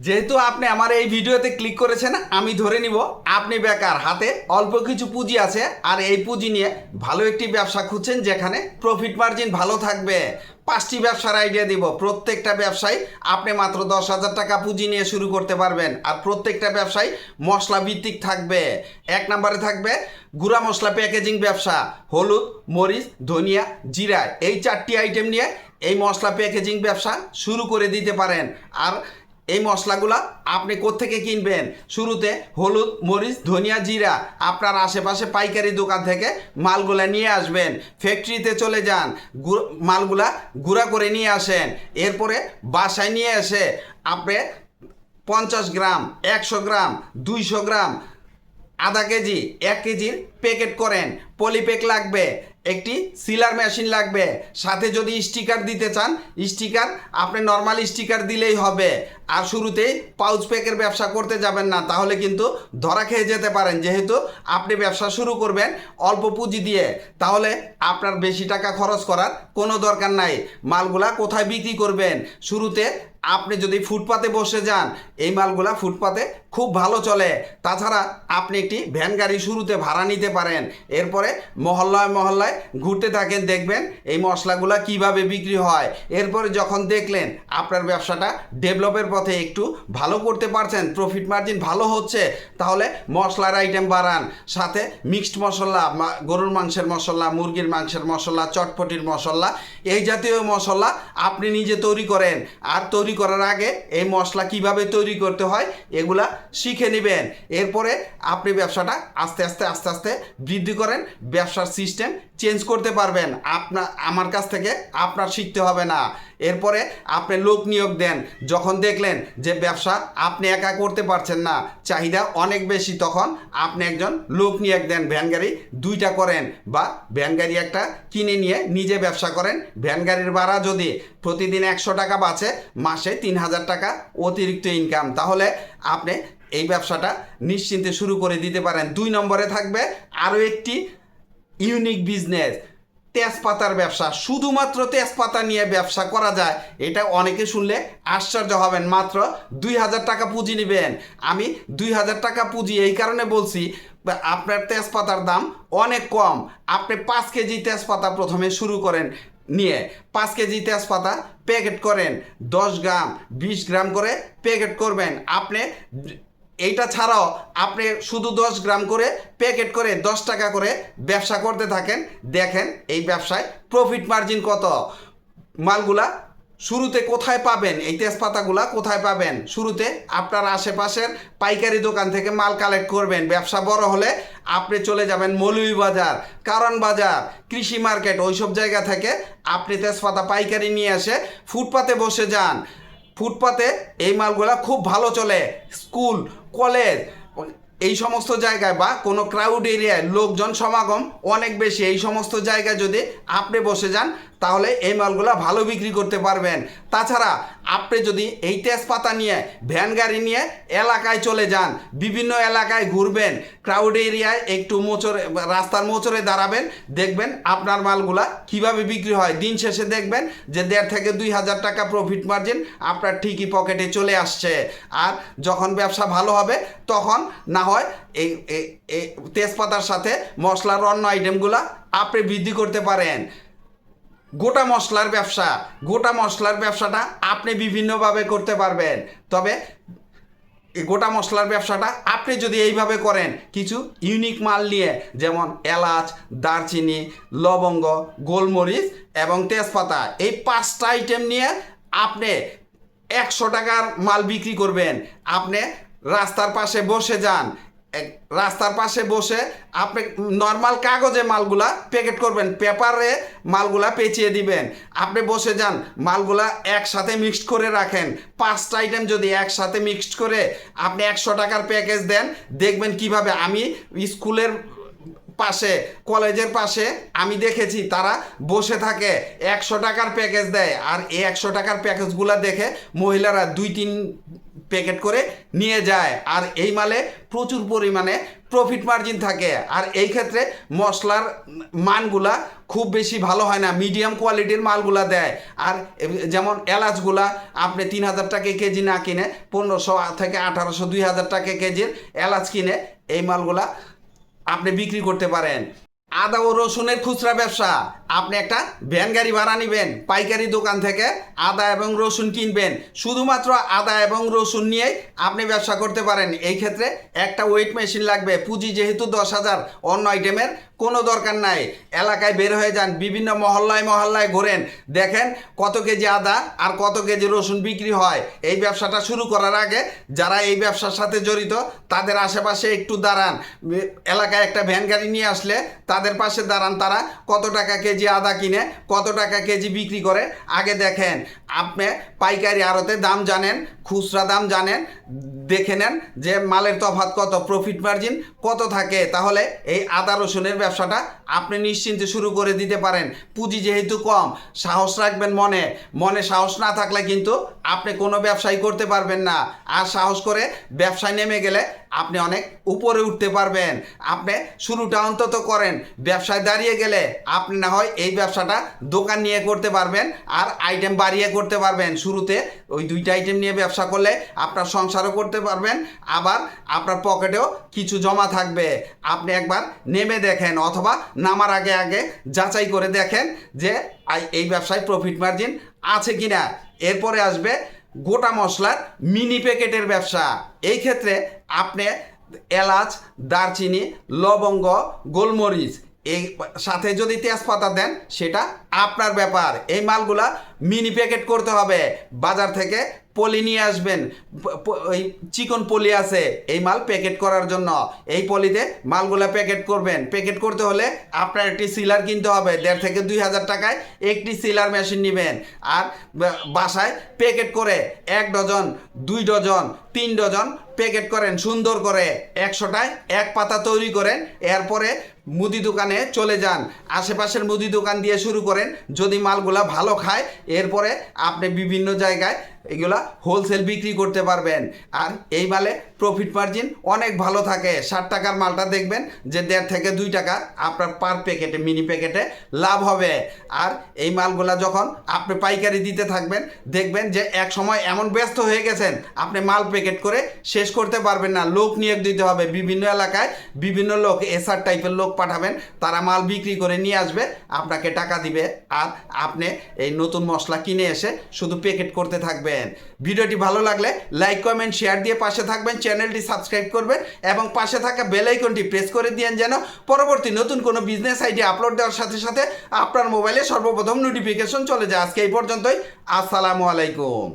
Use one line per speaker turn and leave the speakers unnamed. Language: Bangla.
যেহেতু আপনি আমার এই ভিডিওতে ক্লিক করেছেন, আমি ধরে নিব, আপনি বেকার হাতে অল্প কিছু পুঁজি আছে, আর এই পুঁজি নিয়ে ভালো একটি ব্যবসা খুঁজছেন যেখানে প্রফিট মার্জিন ভালো থাকবে। পাঁচটি ব্যবসার আইডিয়া দিব। প্রত্যেকটা ব্যবসায় আপনি মাত্র দশ হাজার টাকা পুঁজি নিয়ে শুরু করতে পারবেন, আর প্রত্যেকটা ব্যবসায় মশলা ভিত্তিক থাকবে। এক নম্বরে থাকবে গুঁড়া মশলা প্যাকেজিং ব্যবসা, হলুদ, মরিচ, ধনিয়া, জিরা, এই চারটি আইটেম নিয়ে এই মশলা প্যাকেজিং ব্যবসা শুরু করে দিতে পারেন। আর এই মশলাগুলা আপনি কোত্থেকে কিনবেন? শুরুতে হলুদ, মরিচ, ধনিয়া, জিরা। আপনার আশেপাশে পাইকারি দোকান থেকে মালগুলা নিয়ে আসবেন। ফ্যাক্টরিতে চলে যান মালগুলা গুঁড়া করে নিয়ে আসেন। এরপরে বাসায় নিয়ে এসে আপনি পঞ্চাশ গ্রাম, একশো গ্রাম, দুইশো গ্রাম, আধা কেজি, এক কেজির প্যাকেট করেন। পলিপ্যাক লাগবে, একটি সিলার মেশিন লাগবে। সাথে যদি স্টিকার দিতে চান, স্টিকার আপনি নর্মাল স্টিকার দিলেই হবে। আর শুরুতেই পাউচ প্যাকের ব্যবসা করতে যাবেন না, তাহলে কিন্তু ধরা খেয়ে যেতে পারেন। যেহেতু আপনি ব্যবসা শুরু করবেন অল্প পুঁজি দিয়ে, তাহলে আপনার বেশি টাকা খরচ করার কোনো দরকার নাই। মালগুলা কোথায় বিক্রি করবেন? শুরুতে আপনি যদি ফুটপাতে বসে যান, এই মালগুলা ফুটপাতে খুব ভালো চলে। তাছাড়া আপনি একটি ভ্যান গাড়ি শুরুতে ভাড়া নিতে পারেন। এরপরে মহল্লায় মহল্লায় ঘুরতে থাকেন, দেখবেন এই মশলাগুলা কীভাবে বিক্রি হয়। এরপরে যখন দেখলেন আপনার ব্যবসাটা ডেভেলপের পথে একটু ভালো করতে পারছেন প্রফিট মার্জিন ভালো হচ্ছে, তাহলে মশলার আইটেম বাড়ান। সাথে মিক্সড মশলা গরুর মাংসের মশলা, মুরগির মাংসের মশলা, চটপটির মশলা, এই জাতীয় মশলা আপনি নিজে তৈরি করেন। আর তৈরি করার আগে এই মশলা কীভাবে তৈরি করতে হয়, এগুলা শিখে নেবেন। এরপরে আপনি ব্যবসাটা আস্তে আস্তে আস্তে আস্তে বৃদ্ধি করেন। ব্যবসার সিস্টেম চেঞ্জ করতে পারবেন। আপনার আমার কাছ থেকে আপনার শিখতে হবে না। এরপরে আপনি লোক নিয়োগ দেন। যখন দেখলেন যে ব্যবসা আপনি একা করতে পারছেন না, চাহিদা অনেক বেশি, তখন আপনি একজন লোক নিয়োগ দেন। ভ্যান গাড়ি দুইটা করেন বা ভ্যান গাড়ি একটা কিনে নিয়ে নিজে ব্যবসা করেন। ভ্যান গাড়ির ভাড়া যদি প্রতিদিন একশো টাকা বাঁচে, মাসে তিন হাজার টাকা অতিরিক্ত ইনকাম তাহলে আপনি এই ব্যবসাটা নিশ্চিন্তে শুরু করে দিতে পারেন। দুই নম্বরে থাকবে আরও একটি ইউনিক বিজনেস তেজপাতার ব্যবসা, শুধুমাত্র তেজপাতা নিয়ে ব্যবসা করা যায়, এটা অনেকে শুনলে আশ্চর্য হবেন। মাত্র দুই হাজার টাকা পুঁজি নেবেন। আমি দুই হাজার টাকা পুঁজি এই কারণে বলছি, আপনার তেজপাতার দাম অনেক কম। আপনি পাঁচ কেজি তেজপাতা প্রথমে শুরু করেন, নিয়ে পাঁচ কেজি তেজপাতা প্যাকেট করেন, দশ গ্রাম, বিশ গ্রাম করে প্যাকেট করবেন। আপনি এইটা ছাড়াও আপনি শুধু দশ গ্রাম করে প্যাকেট করে দশ টাকা করে ব্যবসা করতে থাকেন, দেখেন এই ব্যবসায় প্রফিট মার্জিন কত? মালগুলা শুরুতে কোথায় পাবেন? এই তেজপাতাগুলা কোথায় পাবেন? শুরুতে আপনার আশেপাশের পাইকারি দোকান থেকে মাল কালেক্ট করবেন। ব্যবসা বড় হলে আপনি চলে যাবেন মলুই মৌলভীবাজার কারণ বাজার কৃষি মার্কেট ওইসব জায়গা থেকে আপনি তেজপাতা পাইকারি নিয়ে এসে ফুটপাতে বসে যান। ফুটপাতে এই মালগুলা খুব ভালো চলে। স্কুল কলেজ এই সমস্ত জায়গায় বা কোনো ক্রাউড এরিয়ায় লোকজন সমাগম অনেক বেশি। এই সমস্ত জায়গায় যদি আপনি বসে যান, তাহলে এই মালগুলো ভালো বিক্রি করতে পারবেন। তাছাড়া আপনি যদি এই তেজপাতা নিয়ে, ভ্যান গাড়ি নিয়ে এলাকায় চলে যান, বিভিন্ন এলাকায় ঘুরবেন ক্রাউড এরিয়ায় একটু মোচরে রাস্তার মোচরে দাঁড়াবেন, দেখবেন আপনার মালগুলা কীভাবে বিক্রি হয়। দিন শেষে দেখবেন যে দেড় থেকে দুই হাজার টাকা প্রফিট মার্জিন আপনার ঠিকই পকেটে চলে আসছে। আর যখন ব্যবসা ভালো হবে, তখন না হয়, এই তেজপাতার সাথে মশলার অন্য আইটেমগুলা আপনি বৃদ্ধি করতে পারেন। গোটা মশলার ব্যবসা, গোটা মশলার ব্যবসাটা আপনি বিভিন্নভাবে করতে পারবেন। তবে গোটা মশলার ব্যবসাটা আপনি যদি এইভাবে করেন, কিছু ইউনিক মাল নিয়ে, যেমন এলাচ, দারচিনি, লবঙ্গ, গোলমরিচ এবং তেজপাতা, এই পাঁচটা আইটেম নিয়ে আপনি একশো টাকার মাল বিক্রি করবেন। আপনি রাস্তার পাশে বসে যান রাস্তার পাশে বসে আপনি নর্মাল কাগজে মালগুলা প্যাকেট করবেন পেপারে মালগুলা পেঁচিয়ে দিবেন। আপনি বসে যান, মালগুলা একসাথে মিক্সড করে রাখেন। পাঁচটা আইটেম যদি একসাথে মিক্সড করে আপনি একশো টাকার প্যাকেজ দেন, দেখবেন কীভাবে আমি স্কুলের পাশে, কলেজের পাশে, আমি দেখেছি তারা বসে থাকে, একশো টাকার প্যাকেজ দেয়। আর এই একশো টাকার প্যাকেজগুলো দেখে মহিলারা দুই, তিন প্যাকেট করে নিয়ে যায়। আর এই মালে প্রচুর পরিমাণে প্রফিট মার্জিন থাকে। আর এই ক্ষেত্রে মশলার মানগুলা খুব বেশি ভালো হয় না। মিডিয়াম কোয়ালিটির মালগুলা দেয়। আর যেমন এলাচগুলা, আপনি তিন হাজার টাকা কেজি না কিনে পনেরোশো থেকে আঠারোশো, দুই হাজার টাকা কেজির এলাচ কিনে এই মালগুলা আপনি বিক্রি করতে পারেন। আদা ও রসুনের খুচরা ব্যবসা। আপনি একটা ভ্যান গাড়ি ভাড়া নেবেন, পাইকারি দোকান থেকে আদা এবং রসুন কিনবেন। শুধুমাত্র আদা এবং রসুন নিয়েই আপনি ব্যবসা করতে পারেন। এই ক্ষেত্রে একটা ওয়েট মেশিন লাগবে। পুঁজি যেহেতু দশ হাজার, অন্য আইটেমের কোনো দরকার নাই। এলাকায় বের হয়ে যান, বিভিন্ন মহল্লায় মহল্লায় ঘোরেন। দেখেন কত কেজি আদা আর কত কেজি রসুন বিক্রি হয়। এই ব্যবসাটা শুরু করার আগে যারা এই ব্যবসার সাথে জড়িত, তাদের আশেপাশে একটু দাঁড়ান। এলাকায় একটা ভ্যান গাড়ি নিয়ে আসলে তাদের পাশে দাঁড়ান তারা। কত টাকা কেজি আদা কিনে, কত টাকা কেজি বিক্রি করে? আগে দেখেন, আপনি পাইকারি আড়তে দাম জানেন খুচরা দাম জানেন, দেখে নেন যে মালের তফাৎ কত প্রফিট মার্জিন কত থাকে। তাহলে এই আদা রসুনের ব্যবসাটা আপনি নিশ্চিন্তে শুরু করে দিতে পারেন। পুঁজি যেহেতু কম, সাহস রাখবেন মনে। মনে সাহস না থাকলে কিন্তু আপনি কোনো ব্যবসায় করতে পারবেন না। আর সাহস করে ব্যবসায় নেমে গেলে আপনি অনেক উপরে উঠতে পারবেন। আপনি শুরুটা অন্তত করেন। ব্যবসায় দাঁড়িয়ে গেলে আপনি না হয় এই ব্যবসাটা দোকান নিয়ে করতে পারবেন আর আইটেম বাড়িয়ে করতে পারবেন। শুরুতে ওই দুইটা আইটেম নিয়ে ব্যবসা করলে আপনার সংসারও করতে পারবেন, আবার আপনার পকেটেও কিছু জমা থাকবে। আপনি একবার নেমে দেখেন অথবা নামার আগে আগে যাচাই করে দেখেন যে এই ব্যবসায় প্রফিট মার্জিন আছে কি না এরপরে আসবে গোটা মশলার মিনি প্যাকেটের ব্যবসা। এই ক্ষেত্রে আপনি এলাচ, দারচিনি, লবঙ্গ, গোলমরিচ, এই সাথে যদি তেজপাতা দেন, সেটা আপনার ব্যাপার। এই মালগুলা মিনি প্যাকেট করতে হবে। বাজার থেকে পলি নিয়ে আসবেন। ওই চিকন পলি আছে, এই মাল প্যাকেট করার জন্য। এই পলিতে মালগুলা প্যাকেট করবেন। প্যাকেট করতে হলে আপনার একটি সিলার কিনতে হবে। দেড় থেকে দুই হাজার টাকায় একটি সিলার মেশিন নেবেন। আর বাসায় প্যাকেট করে এক ডজন, দুই ডজন, তিন ডজন প্যাকেট করেন সুন্দর করে। একশোটায় এক পাতা তৈরি করেন। এরপরে মুদি দোকানে চলে যান। আশেপাশের মুদি দোকান দিয়ে শুরু করেন যদি মালগুলা ভালো খায় এরপরে আপনি বিভিন্ন জায়গায় এগুলা হোলসেল বিক্রি করতে পারবেন। আর এই মালে প্রফিট মার্জিন অনেক ভালো থাকে। ষাট টাকার মালটা দেখবেন যে দেড় থেকে দুই টাকা আপনার পার প্যাকেটে মিনি প্যাকেটে লাভ হবে। আর এই মালগুলা যখন আপনি পাইকারি দিতে থাকবেন, দেখবেন যে এক সময় এমন ব্যস্ত হয়ে গেছেন, আপনি মাল প্যাকেট করে শেষ করতে পারবেন না। লোক নিয়োগ দিতে হবে। বিভিন্ন এলাকায় বিভিন্ন লোক এসআর টাইপের লোক পাঠাবেন। তারা মাল বিক্রি করে নিয়ে আসবে, আপনাকে টাকা দিবে। আর আপনি এই নতুন মশলা কিনে এসে শুধু প্যাকেট করতে থাকবেন ভিডিওটি ভালো লাগলে লাইক কমেন্ট শেয়ার দিয়ে পাশে থাকবেন চ্যানেলটি সাবস্ক্রাইব করবেন এবং পাশে থাকা বেল আইকনটি প্রেস করে দিয়েন যেন পরবর্তী নতুন কোনো বিজনেস আইডিয়া আপলোড দেওয়ার সাথে সাথে আপনার মোবাইলে সর্বপ্রথম নোটিফিকেশন চলে যায়। আজকে এই পর্যন্তই। আসসালামু আলাইকুম।